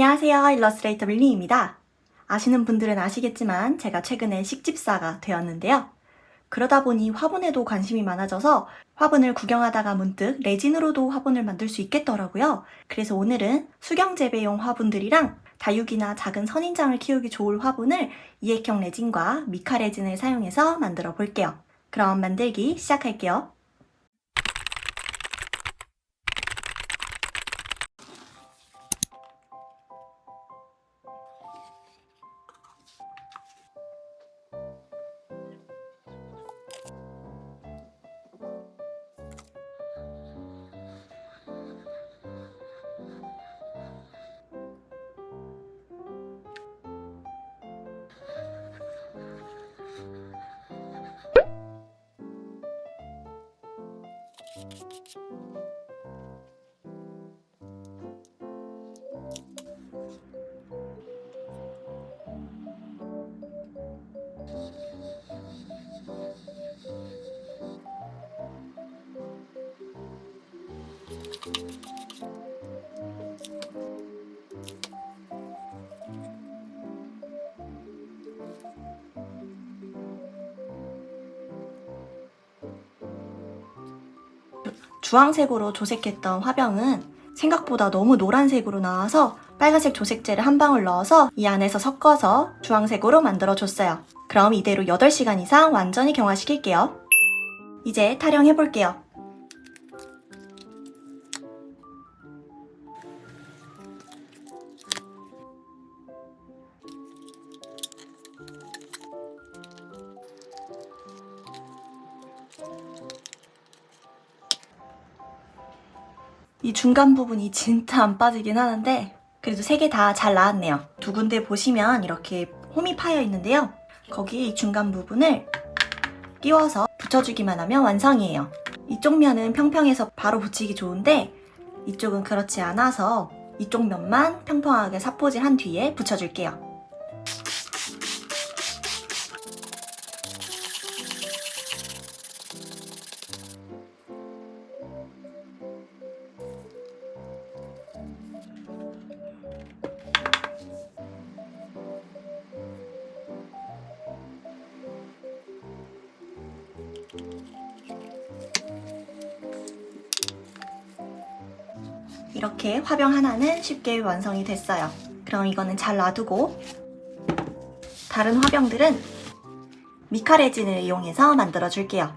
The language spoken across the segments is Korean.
안녕하세요. 일러스트레이터 밀리입니다. 아시는 분들은 아시겠지만 제가 최근에 식집사가 되었는데요. 그러다 보니 화분에도 관심이 많아져서 화분을 구경하다가 문득 레진으로도 화분을 만들 수 있겠더라고요. 그래서 오늘은 수경 재배용 화분들이랑 다육이나 작은 선인장을 키우기 좋을 화분을 이액형 레진과 미카 레진을 사용해서 만들어 볼게요. 그럼 만들기 시작할게요. 주황색으로 조색했던 화병은 생각보다 너무 노란색으로 나와서 빨간색 조색제를 한 방울 넣어서 이 안에서 섞어서 주황색으로 만들어줬어요. 그럼 이대로 8시간 이상 완전히 경화시킬게요. 이제 타령해볼게요. 이 중간 부분이 진짜 안 빠지긴 하는데 그래도 세 개 다 잘 나왔네요. 두 군데 보시면 이렇게 홈이 파여 있는데요. 거기에 이 중간 부분을 끼워서 붙여주기만 하면 완성이에요. 이쪽 면은 평평해서 바로 붙이기 좋은데 이쪽은 그렇지 않아서 이쪽 면만 평평하게 사포질 한 뒤에 붙여줄게요. 이렇게 화병 하나는 쉽게 완성이 됐어요. 그럼 이거는 잘 놔두고 다른 화병들은 미카레진을 이용해서 만들어 줄게요.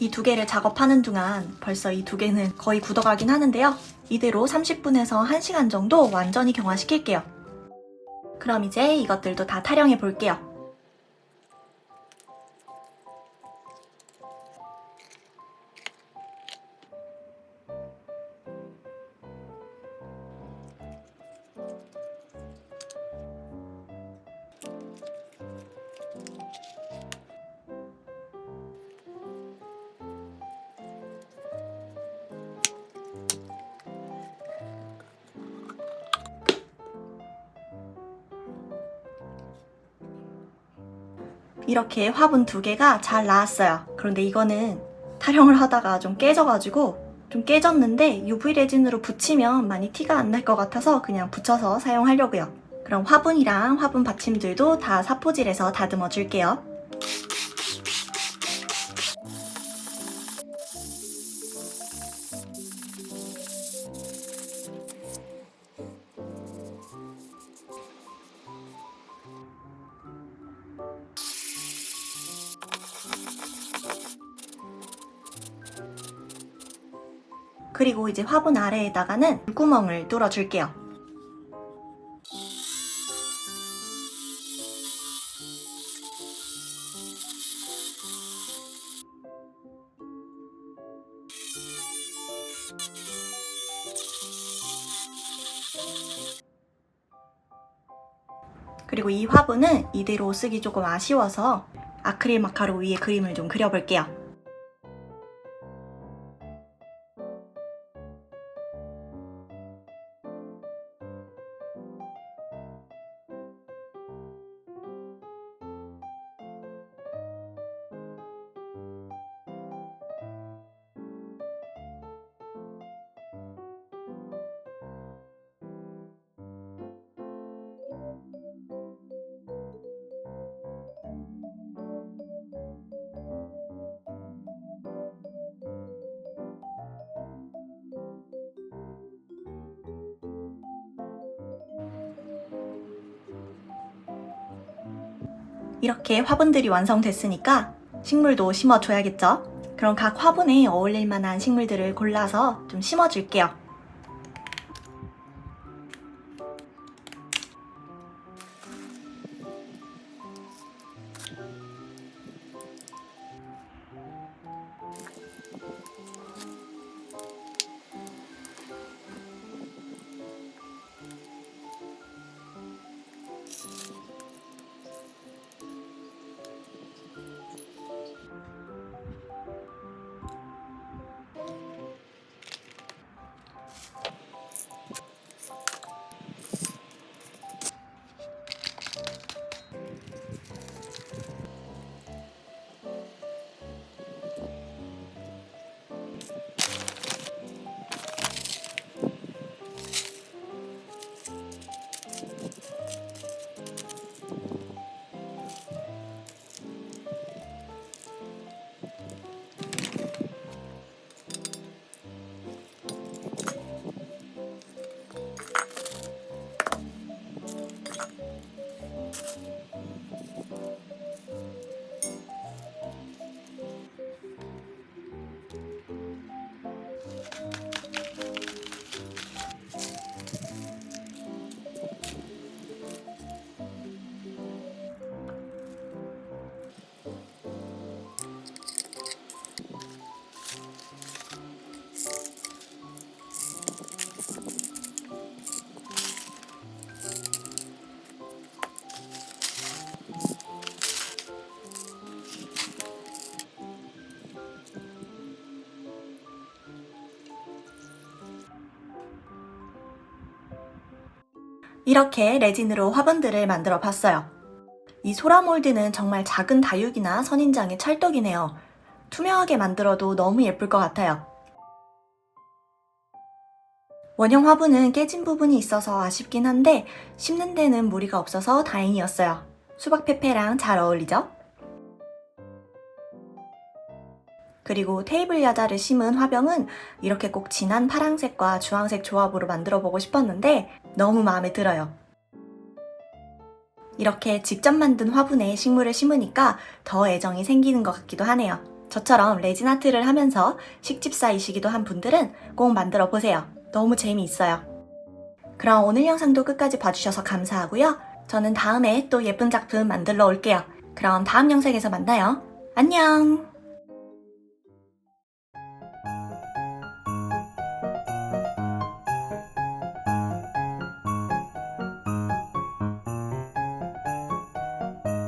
이 두 개를 작업하는 동안 벌써 이 두 개는 거의 굳어가긴 하는데요. 이대로 30분에서 1시간 정도 완전히 경화시킬게요. 그럼 이제 이것들도 다 타령해 볼게요. 이렇게 화분 두 개가 잘 나왔어요. 그런데 이거는 타령을 하다가 좀 깨져가지고 좀 깨졌는데 UV 레진으로 붙이면 많이 티가 안 날 것 같아서 그냥 붙여서 사용하려고요. 그럼 화분이랑 화분 받침들도 다 사포질해서 다듬어 줄게요. 그리고 이제 화분 아래에다가는 물구멍을 뚫어줄게요. 그리고 이 화분은 이대로 쓰기 조금 아쉬워서 아크릴 마카로 위에 그림을 좀 그려볼게요. 이렇게 화분들이 완성됐으니까 식물도 심어줘야겠죠? 그럼 각 화분에 어울릴 만한 식물들을 골라서 좀 심어줄게요. 이렇게 레진으로 화분들을 만들어 봤어요. 이 소라 몰드는 정말 작은 다육이나 선인장의 찰떡이네요. 투명하게 만들어도 너무 예쁠 것 같아요. 원형 화분은 깨진 부분이 있어서 아쉽긴 한데 심는 데는 무리가 없어서 다행이었어요. 수박 페페랑 잘 어울리죠? 그리고 테이블 야자를 심은 화병은 이렇게 꼭 진한 파랑색과 주황색 조합으로 만들어 보고 싶었는데 너무 마음에 들어요. 이렇게 직접 만든 화분에 식물을 심으니까 더 애정이 생기는 것 같기도 하네요. 저처럼 레진 아트를 하면서 식집사이시기도 한 분들은 꼭 만들어 보세요. 너무 재미있어요. 그럼 오늘 영상도 끝까지 봐주셔서 감사하고요. 저는 다음에 또 예쁜 작품 만들러 올게요. 그럼 다음 영상에서 만나요. 안녕!